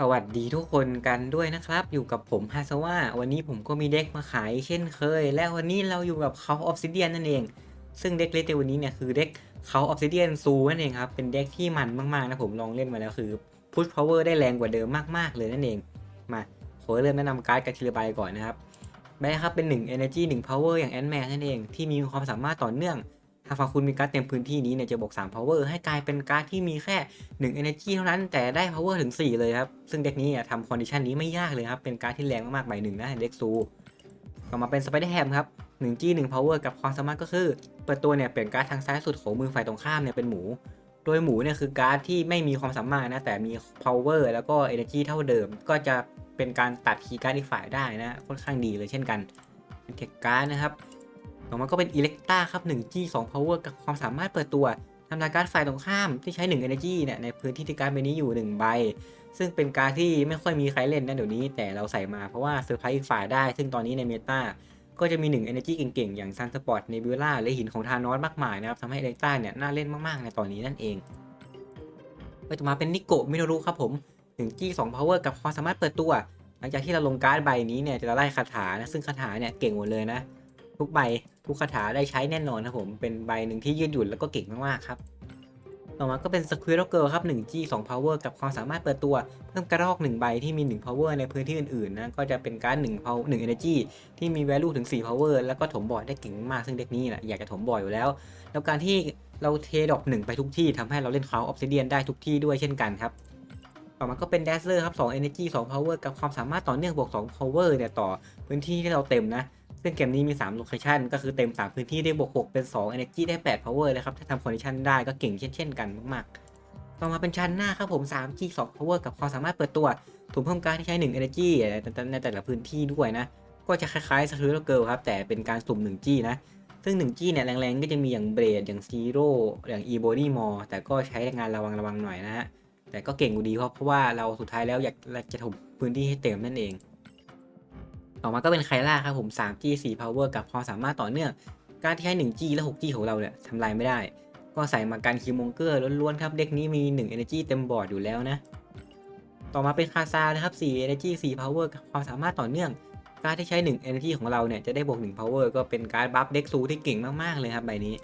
สวัสดีทุกคนกันด้วยนะครับ อยู่กับผมฮาซาวะวันนี้ผมก็มีเด็กมาขายเช่นเคย และวันนี้เราอยู่กับเขาออฟซิเดียนนั่นเอง ซึ่งเด็กเล่นในวันนี้เนี่ยคือเด็กเขาออฟซิเดียนซูนั่นเองครับ เป็นเด็กที่มันมากๆนะผมลองเล่นมาแล้วคือพุชพาวเวอร์ได้แรงกว่าเดิมมากๆเลยนั่นเอง มาขอเริ่มแนะนำการ์ดกันทีละใบก่อนนะครับใบแรกครับเป็น 1 Energy 1 Power อย่างแอนแมนนั่นเองที่มีความสามารถต่อเนื่อง หากฝั่งคุณมีการ์ดเต็มพื้นที่นี้เนี่ยจะบวก3 power ให้กลายเป็นการ์ดที่มีแค่ 1 energy เท่านั้นแต่ได้ power ถึง 4 เลยครับ ซึ่งเด็กนี้ทำคอนดิชันนี้ไม่ยากเลยครับ เป็นการ์ดที่แรงมากๆใบหนึ่งนะเด็กซูต่อมาเป็น Spider Ham ครับ 1G 1 power กับความสามารถก็คือเปิดตัวเนี่ยเปลี่ยนการ์ดทางซ้ายสุดของมือฝ่ายตรงข้ามเนี่ยเป็นหมู โดยหมูเนี่ยคือการ์ดที่ไม่มีความสามารถนะแต่มี power แล้วก็ energy เท่าเดิม ก็จะเป็นการตัดคีย์การ์ดอีกฝ่ายได้นะค่อนข้างดีเลยเช่นกันเป็นเทคการ์ดนะครับ ต่อมาก็เป็นอิเล็กตาครับ 1G 2 Power กับความสามารถเปิดตัวทำลายการ์ดฝ่ายตรงข้ามที่ใช้ 1 Energy เนี่ยในพื้นที่ที่การ์ดใบนี้อยู่ 1 ใบ ซึ่งเป็นการ์ดที่ไม่ค่อยมีใครเล่นนะเดี๋ยวนี้ แต่เราใส่มาเพราะว่าเซอร์ไพรส์อีกฝ่ายได้ ซึ่งตอนนี้ในเมตาก็จะมี 1 Energy เก่งๆ อย่าง Sun Spot Nebula และหินของทานอสมากมายนะครับทำให้อิเล็กตาเนี่ยน่าเล่นมากๆในตอนนี้นั่นเองไปต่อมาเป็นนิโกะมิโนรุครับผม 1G 2 Power กับความสามารถเปิดตัว หลังจากที่เราลงการ์ดใบนี้เนี่ยจะไล่คาถานะซึ่งคาถาเนี่ยเก่งหมดเลยนะทุกใบ ทุกคาถาได้ใช้แน่นอนครับผม เป็นใบหนึ่งที่ยืดหยุ่นแล้วก็เก่งมากๆครับ ต่อมาก็เป็น Squirrel Girl ครับ 1G 2 Power กับความสามารถเปิดตัว เพิ่มกระรอก 1 ใบที่มี 1 Power ในพื้นที่อื่นๆนะ ก็จะเป็นการ์ด1 Power 1 Energy ที่มี value ถึง 4 Power แล้วก็ถมบอร์ดได้เก่งมาก ซึ่งเด็กนี้แหละอยากจะถมบอร์ดอยู่แล้ว แล้วการที่เราเทดอก1ไปทุกที่ทำให้เราเล่นเขาออฟซิเดียนได้ทุกที่ด้วยเช่นกันครับต่อมาก็เป็น Dazzler ครับ2 Energy 2 Power กับความสามารถต่อเนื่องบวก2 Power เนี่ยต่อพื้นที่ที่เราเต็มนะ ซึ่งเกมนี้มี3 location ก็คือเต็ม 3 พื้นที่ได้บวก6เป็น 2 energy ได้ 8 power เลยครับ ถ้าทำ condition ได้ก็เก่งเช่นเช่นกันมากๆ ต่อมาเป็นชั้นหน้าครับผม 3G 2 power กับความสามารถเปิดตัวถุงเพิ่มการที่ใช้ 1 energy ในแต่ละพื้นที่ด้วยนะ ก็จะคล้ายๆ Squirrel Girl ครับ แต่เป็นการสุ่ม 1G นะ ซึ่ง 1G เนี่ยแรงๆ ก็จะมีอย่างเบรดอย่างซีโร่อย่าง e body more แต่ก็ใช้งานระวังระวังหน่อยนะฮะแต่ก็เก่งอยู่ดีเพราะเพราะว่าเราสุดท้ายแล้วอยากจะถมพื้นที่ให้เต็มนั่นเอง ต่อมาก็เป็นไคล่าครับผม 3G 4 Power กับความสามารถต่อเนื่อง การที่ใช้ 1G และ 6G ของเราเนี่ยทำลายไม่ได้ ก็ใส่มาการคิวมงเกอร์ล้วนๆครับ เด็กนี้มี 1 Energy เต็มบอร์ดอยู่แล้วนะ ต่อมาเป็นคาซานะครับ 4 Energy 4 Power กับความสามารถต่อเนื่อง การที่ใช้ 1 Energy ของเราเนี่ยจะได้บวก 1 Power ก็เป็นการบัฟเด็กซูที่เก่งมากๆเลยครับใบนี้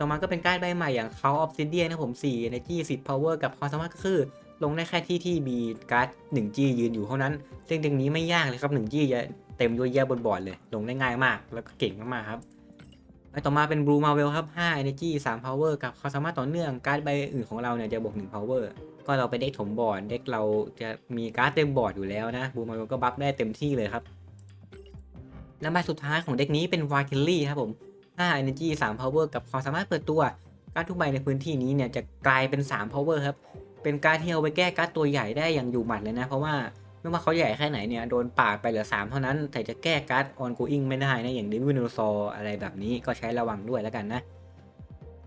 ต่อมาก็เป็นการใบใหม่อย่าง Call of Obsidian นะผม4 Energy 10 Power กับความสามารถก็คือ ลงได้แค่ที่ที่มีการ์ด 1G ยืนอยู่เท่านั้น ซึ่งตรงนี้ไม่ยากเลยครับ 1G จะเต็มด้วยแย่บนบอร์ดเลย ลงได้ง่ายมาก แล้วก็เก่งมากๆครับต่อมาเป็น Blue Marvel ครับ 5 Energy 3 Power กับความสามารถต่อเนื่อง การ์ดใบอื่นของเราเนี่ยจะบวก 1 Power ก็เราไปเด็กถมบอร์ด เด็กเราจะมีการ์ดเต็มบอร์ดอยู่แล้วนะ Blue Marvel ก็บัฟได้เต็มที่เลยครับ และใบสุดท้ายของเด็กนี้เป็น w a k i l l y ครับผม 5 Energy 3 Power กับความสามารถเปิดตัว การ์ดทุกใบในพื้นที่นี้เนี่ยจะกลายเป็น 3 Power ครับ เป็นการ์ดที่เอาไปแก้การ์ดตัวใหญ่ได้อย่างอยู่หมัดเลยนะ เพราะว่าไม่ว่าเขาใหญ่แค่ไหนเนี่ยโดนปาดไปเหลือ 3 เท่านั้น แต่จะแก้การ์ด ongoing ไม่ได้นะอย่างเดวิลโซอะไรแบบนี้ก็ใช้ระวังด้วยแล้วกันนะ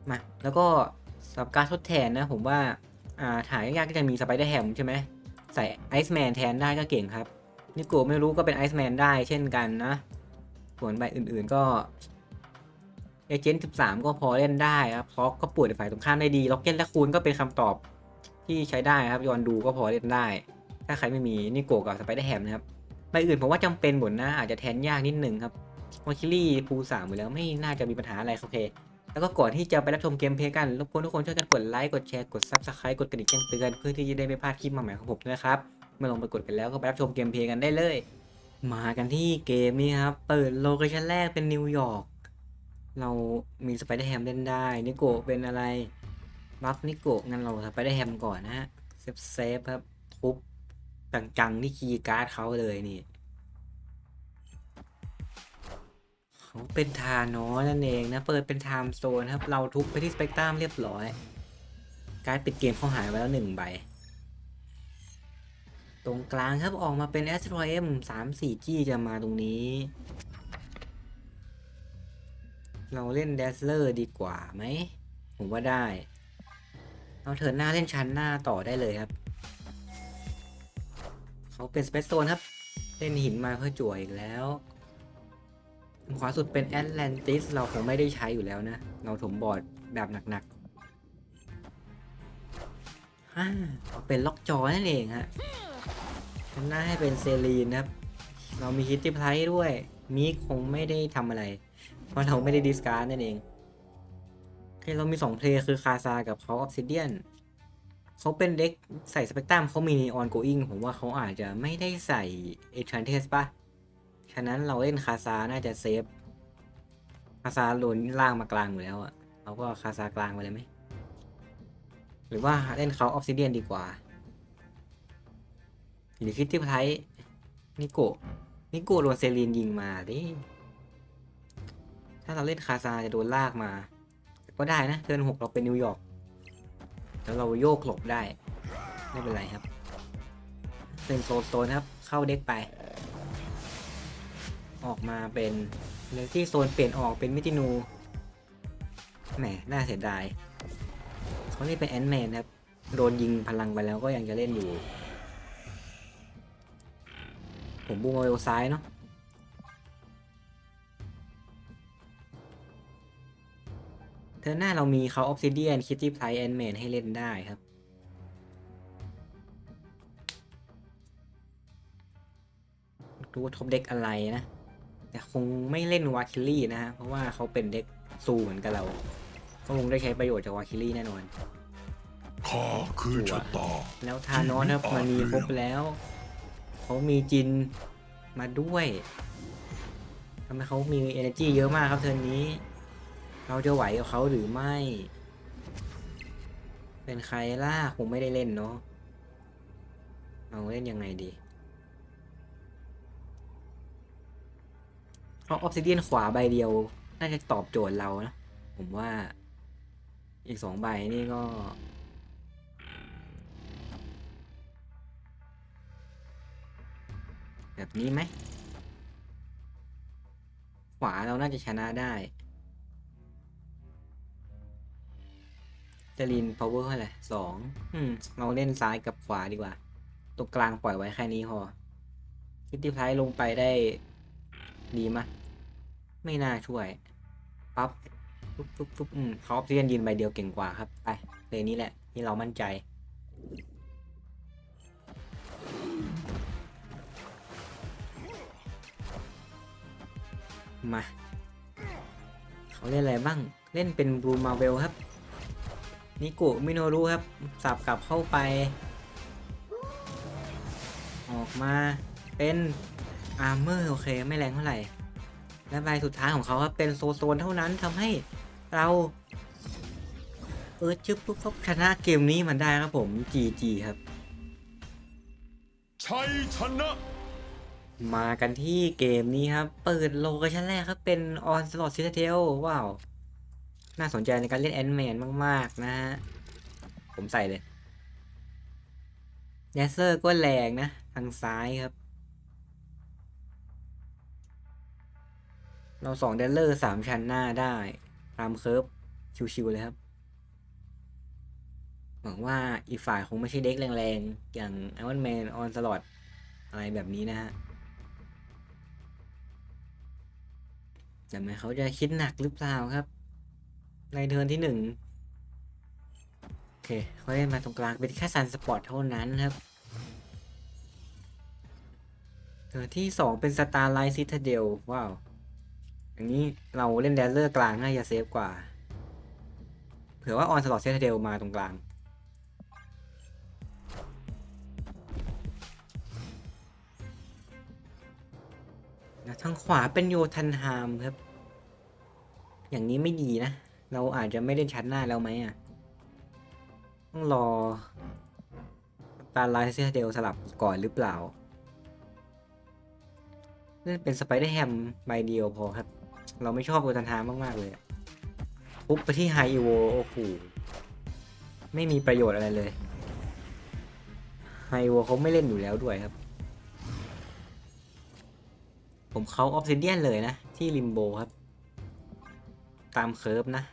มาแล้วก็สำหรับการทดแทนนะผมว่าอ่าถ่ายยากก็จะมีสไปเดอร์แฮมใช่ไหมใส่ไอซ์แมนแทนได้ก็เก่งครับนิโกะไม่รู้ก็เป็นไอซ์แมนได้เช่นกันนะ ส่วนใบอื่นๆก็เอเจนต์13 ก็พอเล่นได้ครับเพราะก็ปวดฝ่ายตรงข้ามได้ดี ล็อกเก็ตและคูณก็เป็นคำตอบ ที่ใช้ได้ครับยอนดูก็พอเล่นได้ ถ้าใครไม่มีนิโกกับสไปเดอร์แฮมนะครับใบอื่นผมว่าจำเป็นหมดนะอาจจะแทนยากนิดนึงครับวอคิลี่ภูสามอยู่แล้วไม่น่าจะมีปัญหาอะไรโอเค แล้วก็ก่อนที่จะไปรับชมเกมเพลย์กันรบกวนทุกคนช่วยกันกดไลค์กดแชร์กด Subscribe กดกระดิ่งแจ้งเตือนเพื่อที่จะได้ไม่พลาดคลิปใหม่ๆของผมนะครับเมื่อลงไปกดกันแล้วก็ไปรับชมเกมเพลย์กันได้เลย มากันที่เกมนี้ครับเปิดโลเคชั่นแรกเป็นนิวยอร์กเรามีสไปเดอร์แฮมเล่นได้นิโกเป็นอะไร บัฟนิโกะงั้นเราไปเดอร์แฮมก่อนนะฮะ เซฟเซฟครับ ทุบจังๆที่คีย์การ์ดเขาเลยนี่ เขาเป็นทานอนั่นเองนะ เปิดเป็นไทม์โซนครับ เราทุบไปที่สเปกตรัมเรียบร้อย การ์ดปิดเกมเขาหายไปแล้วหนึ่งใบ ตรงกลางครับออกมาเป็น a s t r o M 3 4 G จะมาตรงนี้เราเล่น d a z z l e r ดีกว่าไหม ผมว่าได้ เอาเถินหน้าเล่นชั้นหน้าต่อได้เลยครับ เขาเป็น Space Zone ครับ เล่นหินมาเพื่อจั่วอีกแล้ว ขวาสุดเป็น Atlantis เราคงไม่ได้ใช้อยู่แล้วนะ เราถมบอร์ดแบบหนักๆฮ่าเป็นล็อกจอนั่นเองฮะทำหน้าให้เป็นเซรีนครับ เรามีฮิตตี้ไพร์ด้วยมีคงไม่ได้ทำอะไร เพราะเราไม่ได้ดิสการ์ดนั่นเอง เคเรามี 2 เพลย์คือคาซากับเขาออฟซิเดียนเขาเป็นเด็กใส่สเปกตรัมเขามีนีออนโกอิงผมว่าเขาอาจจะไม่ได้ใส่เอทรันเทสปะฉะนั้นเราเล่นคาซาน่าจะเซฟคาซาโดนล่างมากลางอยู่แล้วอะเราก็คาซากลางไปเลยไหมหรือว่าเล่นเขาออฟซิเดียนดีกว่า หรือคิดที่ไพร์นิโกะนิโกะโดนเซรีนยิงมาดิถ้าเราเล่นคาซาจะโดนลากมา ก็ได้นะ เทิร์นหกเราเป็นนิวยอร์กแล้วเราโยกหลบได้ ไม่เป็นไรครับเป็นโซนโซนครับ เข้าเด็กไป ออกมาเป็นเลยที่โซนเปลี่ยนออกเป็นมิตินู แหม น่าเสียดายเขานี่เป็นแอนแมนครับ โดนยิงพลังไปแล้วก็ยังจะเล่นอยู่ ผมบูมเอาเวลซ้ายเนาะ เธอหน้าเรามีเขาออฟซิเดียนคิตตี้ไพร์แอนแมนให้เล่นได้ครับ ดูว่าท็อปเด็กอะไรนะ แต่คงไม่เล่นวาคิลี่นะฮะ เพราะว่าเขาเป็นเด็กซูเหมือนกับเราเขาคงได้ใช้ประโยชน์จากวาคิลี่แน่นอนข้าคือชะตาแล้วทานอสครับมันมีครบแล้ว เขามีจินมาด้วยทำไมเขามี energy เยอะมากครับเทิร์นนี้ เราจะไหวกับเขาหรือไม่ เป็นใครล่ะคงไม่ได้เล่นเนาะเราเล่นยังไงดีเพราะออฟซิเดียนขวาใบเดียว น่าจะตอบโจทย์เรานะ ผมว่า อีกสองใบนี่ก็แบบนี้ไหม ขวาเราน่าจะชนะได้ จะลิน power เท่าไหร่สองอืม เราเล่นซ้ายกับขวาดีกว่า ตรงกลางปล่อยไว้แค่นี้พอคิดที่พายลงไปได้ ดีมะ ไม่น่าช่วย ปั๊บปุ๊บปุ๊บปุ๊บอืมเขาออฟซิเดียนยืนใบเดียวเก่งกว่าครับ ไปเลยนี้แหละที่เรามั่นใจ มา เขาเล่นอะไรบ้าง เล่นเป็นบลูมาเวลครับ นิโกะมิโนรุครับ สับกลับเข้าไป ออกมาเป็นอาร์เมอร์โอเคไม่แรงเท่าไหร่ และใบสุดท้ายของเขาครับเป็นโซโซนเท่านั้นทำให้เรา เออชึบปุ๊บปุ๊บชนะเกมนี้มันได้ครับผม GG ครับ ชัยชนะ มากันที่เกมนี้ครับ เปิดโลเคชั่นแรกครับ เป็น On Slot Citadel ว้าว น่าสนใจในการเล่นแอนแมนมาก ๆ นะฮะ ผมใส่เลยแดเซอร์ก็แรงนะ ทางซ้ายครับ เราสองเดลเลอร์สามชั้นหน้าได้ ตามเคิร์ฟชิวๆเลยครับ หวังว่าอีกฝ่ายคงไม่ใช่เด็กแรงๆ อย่าง Iron Man On Slot อะไรแบบนี้นะฮะแต่ไหมเขาจะคิดหนักหรือเปล่าครับ ในเทิร์นที่หนึ่งโอเคเขาเล่นมาตรงกลางเป็นแค่ซันสปอร์ตเท่านั้นครับเทิร์นที่สองเป็นสตาร์ไลท์ซิตเดลว้าวอย่างนี้เราเล่นแดนเลอร์กลางน่าจะเซฟกว่า เผื่อว่าออนสลอตซิตเดลมาตรงกลางทางขวาเป็นโยทันฮามครับ อย่างนี้ไม่ดีนะ เราอาจจะไม่ได้ชัดหน้าแล้วไหมอะ ต้องรอตาลายเซเดลสลับก่อนหรือเปล่าเล่เป็นสไปเดอร์แฮมใบเดียวพอครับ เราไม่ชอบโยทันฮามมาก ๆ เลยปุ๊บไปที่ไฮอีโวโอ้โหไม่มีประโยชน์อะไรเลยไฮโวเขาไม่เล่นอยู่แล้วด้วยครับ ผมเขาออฟซิเดียนเลยนะ ที่ริมโบครับ ตามเคิร์ฟนะ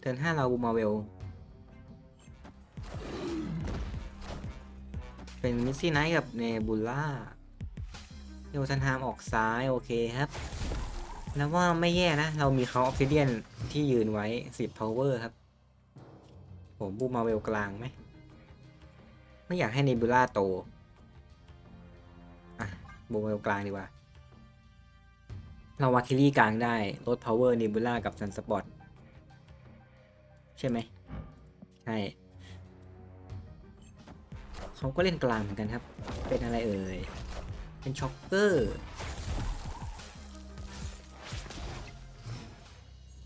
เทิร์นห้าเราบูมาเวล เป็นมิสซี่ไนท์กับเนบูล่าโยซันฮามออกซ้ายโอเคครับ แล้วว่าไม่แย่นะ เรามีเขาออฟซิเดียนที่ยืนไว้10 power ครับ ผมบูมาเวลกลางไหม ไม่อยากให้เนบูล่าโต อะ บูมาเวลกลางดีกว่า เราวาคิลี่กลางได้ ลด power เนบูล่ากับซันสปอต ใช่ไหมใช่เขาก็เล่นกลางเหมือนกันครับ เป็นอะไรเอ่ย เป็นช็อกเกอร์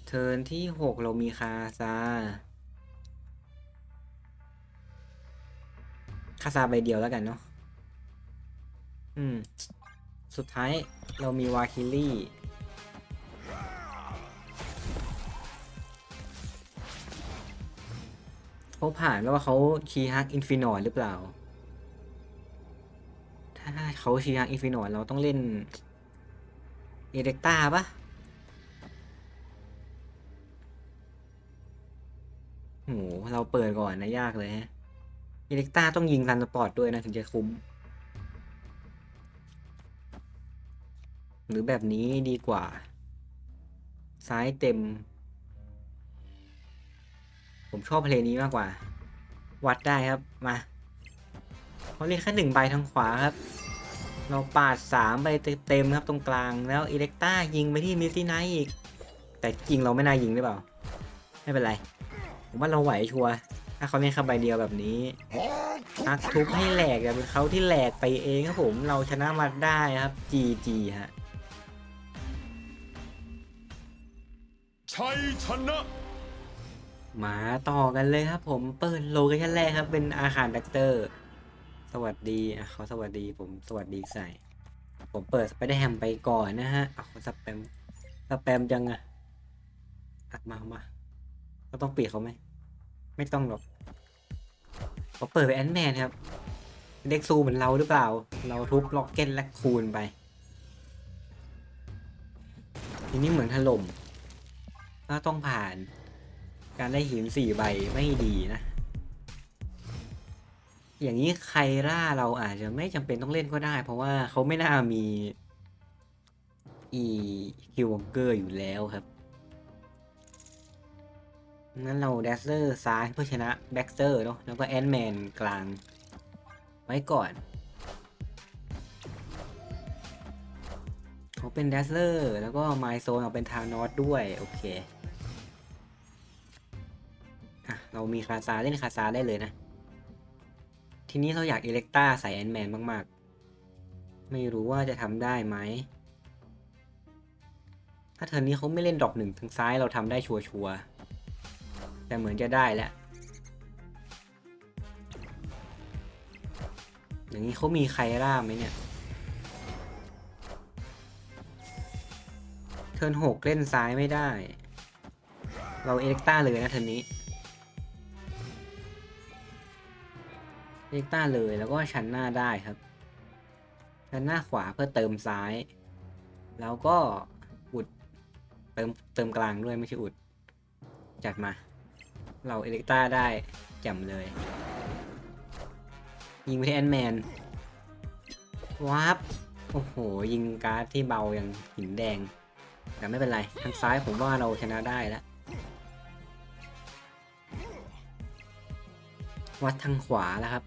เทิร์นที่ 6 เรามีคาซา คาซาใบเดียวแล้วกันเนาะ อืม สุดท้ายเรามีวาคิลี่ เขาผ่านว่าเขาชีฮักอินฟินอร์หรือเปล่า ถ้าเขาชีฮักอินฟินอร์เราต้องเล่น เอเด็กตาปะโหเราเปิดก่อนนะยากเลยฮะเอเด็กตาต้องยิงซันสปอร์ตด้วยนะถึงจะคุ้ม หรือแบบนี้ดีกว่า ซ้ายเต็ม ผมชอบเพลงนี้มากกว่า วัดได้ครับมาเขาเรียกแค่หนึ่งใบทางขวาครับ เราปาดสามใบเต็มๆครับตรงกลางแล้วอิเล็กต้ายิงไปที่มิสซี่ไนท์อีก แต่จริงเราไม่น่ายิงหรือเปล่า ไม่เป็นไร ผมว่าเราไหวชัวร์ถ้าเขาเล่นแค่ใบเดียวแบบนี้นักทุบให้แหลกแต่เป็นเขาที่แหลกไปเองครับผมเราชนะมาได้ครับ GG ฮะชัยชนะ มาต่อกันเลยครับ ผมเปิดโลเคชั่นแรกครับ เป็นอาคารแบคเตอร์ สวัสดีเขาสวัสดีผมสวัสดีใส่ ผมเปิดสไปเดอร์แฮมไปก่อนนะฮะเอาสแปมสแปมจังอะอัดมามาเราต้องปิดเขาไหมไม่ต้องหรอกเขาเปิดไปแอนแมนครับ เด็กซูเหมือนเราหรือเปล่า เราทุบล็อกเก็ตและคูณไปทีนี้เหมือนถล่มก็ต้องผ่าน การได้หินสี่ใบไม่ดีนะ อย่างนี้ใครล่าเราอาจจะไม่จำเป็นต้องเล่นก็ได้ เพราะว่าเขาไม่น่ามีอีคิววองเกอร์อยู่แล้วครับงั้นเราแดสเซอร์ซ้ายเพื่อชนะแบ็กเซอร์เนาะแล้วก็แอนแมนกลางไว้ก่อน เขาเป็นแดสเลอร์แล้วก็ไมโซนเอาเป็นทานอสด้วย โอเค อะเรามีคาซาเล่นคาซาได้เลยนะ ทีนี้เราอยากอิเล็กตาใส่แอนแมนมากๆ ไม่รู้ว่าจะทำได้ไหม ถ้าเทอร์นี้เขาไม่เล่นดรอปหนึ่งทางซ้ายเราทำได้ชัวร์ๆแต่เหมือนจะได้แล้วอย่างนี้เขามีใครร่าไหมเนี่ย เทิร์นหกเล่นซ้ายไม่ได้ เราเอเล็กต้าเลยนะเทิร์นนี้ เอกต้าเลยแล้วก็ชันหน้าได้ครับ ชันหน้าขวาเพื่อเติมซ้าย แล้วก็อุดเติมเติมกลางด้วยไม่ใช่อุด จัดมา เราเอล็กต้าได้แจ่มเลย ยิงไปที่แอนแมนวับโอ้โห ยิงการ์ดที่เบาอย่างหินแดง แต่ไม่เป็นไร ทางซ้ายผมว่าเราชนะได้แล้ววัดทางขวาแล้วครับ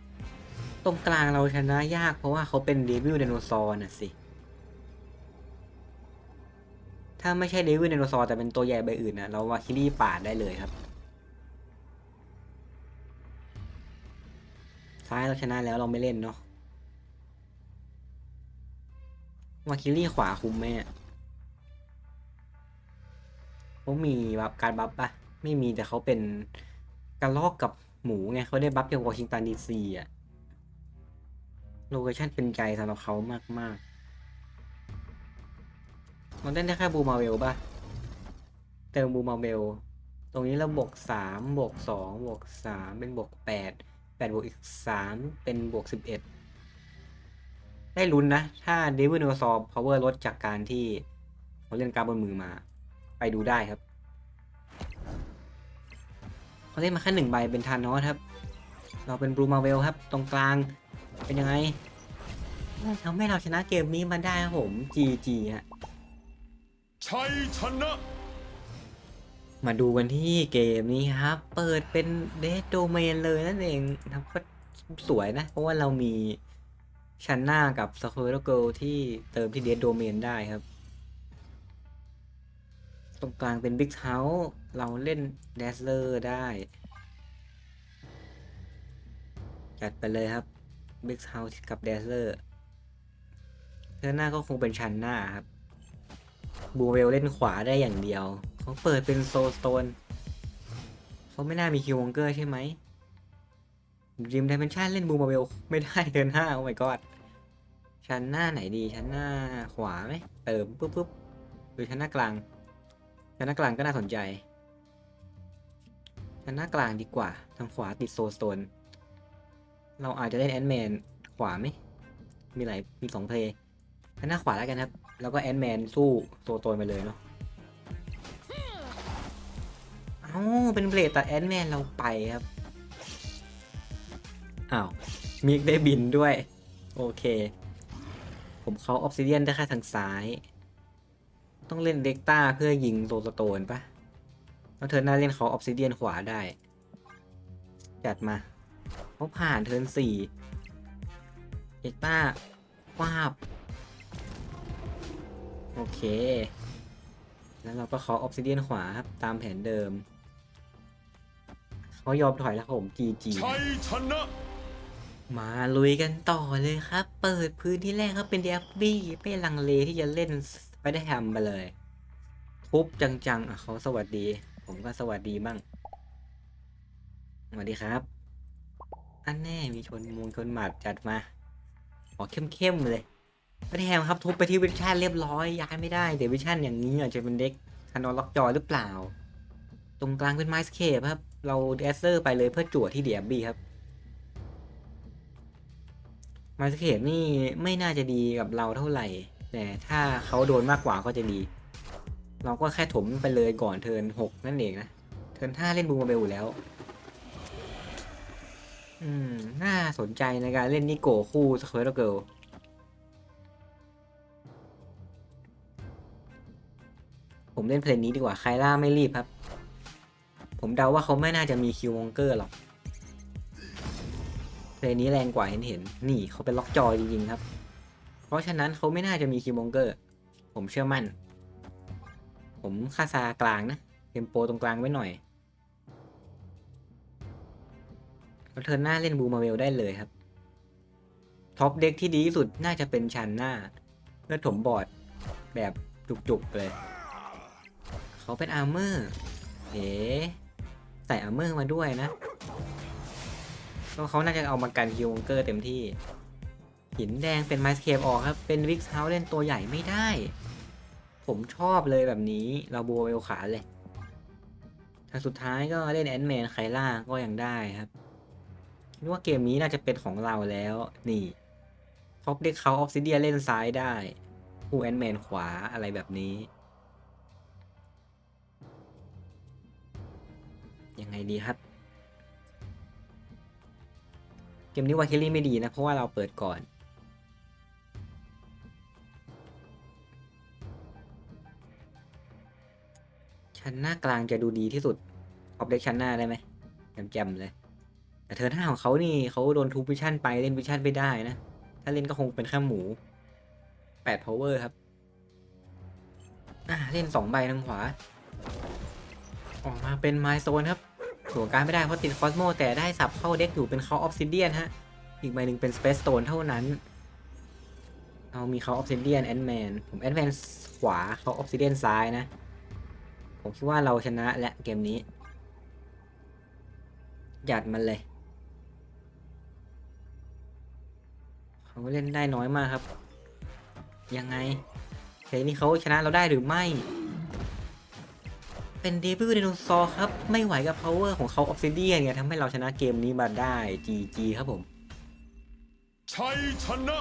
ตรงกลางเราชนะยากเพราะว่าเขาเป็นเดวิลไดโนซอร์น่ะสิ ถ้าไม่ใช่เดวิลไดโนซอร์แต่เป็นตัวใหญ่ใบอื่นนะเราวาคิลี่ป่าได้เลยครับ ซ้ายเราชนะแล้วเราไม่เล่นเนาะวาคิลี่ขวาคุมไหมอะเขามีบัฟการบัฟปะไม่มีแต่เขาเป็นกระลอกกับหมูไงเขาได้บัฟจากวอชิงตันดีซีอะ โลเคชั่นเป็นใจสำหรับเขามากๆมันเล่นได้แค่บูมาเวลปะเติมบูมาเวล ตรงนี้เราบวกสามบวกสองบวกสามเป็นบวกแปดแปดบวกอีกสามเป็นบวกสิบเอ็ดได้ลุ้นนะ ถ้าเดวิ n น o ซอ power ลดจากการที่เขาเล่นการบนมือมา ไปดูได้ครับเขาเล่นมาแค่หนึ่งใบเป็นทานอสครับ เราเป็นบลูมาเวลครับ ตรงกลาง เป็นยังไงทำให้เราชนะเกมนี้มาได้ครับผม GG ฮะชัยชนะ มาดูกันที่เกมนี้ครับ เปิดเป็นเด d โดเมนเลยนั่นเองนะครับก็สวยนะ เพราะว่าเรามีชันหน้ากับส q u i r r e Girl ที่เติมที่เด d โดเมนได้ครับ ตรงกลางเป็น Big House เราเล่น Dazzler ได้ จัดไปเลยครับ Big House กับ Dazzler เทือหน้าก็คงเป็นชันหน้าครับบูเวลเล่นขวาได้อย่างเดียว เขาเปิดเป็นโซสโตน เขาไม่น่ามีคิววงเกอร์ใช่ไหมริมดิเมนชันเล่นบูเวลไม่ได้เดินห้าโอ้ my god ชั้นหน้าไหนดีชั้นหน้าขวาไหมเติมปุ๊บปุ๊บหรือชั้นหน้ากลางชั้นหน้ากลางก็น่าสนใจชั้นหน้ากลางดีกว่า ทางขวาติดโซสโตน เราอาจจะเล่นแอนด์แมนขวาไหม มีหลาย มีสองเพลย์หน้าขวาแล้วกันครับ แล้วก็แอนด์แมนสู้โซโตนไปเลยเนาะเอ้าเป็นเบลดตัดแอนด์แมนเราไปครับ อ้าวมิกได้บินด้วย โอเค ผมเขาออ s ซิเดียนได้แค่ทางซ้าย ต้องเล่นเด็กต้าเพื่อยิงโซโตนปะแล้วเทิร์นหน้าเล่นเขาออ s ซิเดียนขวาได้ จัดมา เขาผ่านเทิร์นสี่เด็กต้าวาบ โอเค แล้วเราก็เคาะออ s ซิเดียนขวาครับ ตามแผนเดิม เขายอมถอยแล้วครับผม GG ชัยชนะมาลุยกันต่อเลยครับ เปิดพื้นที่แรกครับเป็นเดียบบี้ไม่ลังเลที่จะเล่นไปได้แฮมไปเลยทุบจังๆอะเขาสวัสดี ผมก็สวัสดีบ้าง สวัสดีครับ อันแน่มีชนมูลชนหมัดจัดมาขอเข้มๆเลยไปได้แฮมครับทุบไปที่วิชั่นเรียบร้อยย้ายไม่ได้เดี๋ยววิชั่นอย่างนี้อาจจะเป็นเด็กทันนอล็อกจอหรือเปล่า ตรงกลางเป็นไมส์เคปครับ เราเดสเซอร์ไปเลยเพื่อจั่วที่เดียบบี้ครับไมาสเคปนี่ไม่น่าจะดีกับเราเท่าไหร่ แต่ถ้าเขาโดนมากกว่าก็จะดี เราก็แค่ถมไปเลยก่อนเทิร์นหกนั่นเองนะ เทิร์นห้าเล่นบูมาเบลอยู่แล้ว อืม น่าสนใจในการเล่นนิโกคู่สเควอร์เกิลผมเล่นเพลงนี้ดีกว่า ไคล่าไม่รีบครับ ผมเดาว่าเขาไม่น่าจะมีคิววงเกอร์หรอก เพลงนี้แรงกว่าเห็นเห็น นี่เขาเป็นล็อกจอยจริงๆครับ เพราะฉะนั้นเขาไม่น่าจะมีคิวมองเกอร์ ผมเชื่อมั่น ผมคาซากลางนะเทมโปตรงกลางไว้หน่อย แล้วเทิร์นหน้าเล่นบูมาเวลได้เลยครับ ท็อปเด็กที่ดีที่สุดน่าจะเป็นชันหน้าเพื่อถมบอร์ดแบบจุกๆเลย เขาเป็นอาร์เมอร์เอ๋ใส่อาร์เมอร์มาด้วยนะก็เขาน่าจะเอามากันฮิวงเกอร์เต็มที่ หินแดงเป็นไมส์เคปออกครับ เป็นวิกเฮาเล่นตัวใหญ่ไม่ได้ ผมชอบเลยแบบนี้เราบัวเวลขาเลยทางสุดท้ายก็เล่นแอนด์แมนไคล่าก็ยังได้ครับ คิดว่าเกมนี้น่าจะเป็นของเราแล้ว นี่ท็อปเด็กเขาออฟซิเดียเล่นซ้ายได้ผู้แอนแมนขวาอะไรแบบนี้ ยังไงดีครับเกมนี้วาคิลี่ไม่ดีนะ เพราะว่าเราเปิดก่อนชั้นหน้ากลางจะดูดีที่สุดออบเด็กชั้นหน้าได้ไหมแจมๆเลย แต่เธอหน้าของเขานี่เขาโดนทูวิชั่นไปเล่นวิชั่นไม่ได้นะ ถ้าเล่นก็คงเป็นแค่หมู8 power ครับอ่าเล่น2ใบทางขวา ออกมาเป็นไมโซนครับส่วการไม่ได้เพราะติดคอสโมแต่ได้สับเข้าเด็กอยู่เป็นเขาออฟซิเดียนฮะ อีกใบหนึ่งเป็นสเปซสโตนเท่านั้น เอามีเขาออฟซิเดียนแอนแมนผมแอนแมนขวาเขาออฟซิเดียนซ้ายนะ ผมคิดว่าเราชนะและเกมนี้หยัดมันเลย เขาเล่นได้น้อยมากครับ ยังไงเพลงนี้เขาชนะเราได้หรือไม่ เป็นเดบิวต์ไดโนเสาร์ครับ ไม่ไหวกับพาวเวอร์ของเขาออฟซิเดียนเนี่ยทำให้เราชนะเกมนี้มาได้ GG ครับผม ชัยชนะ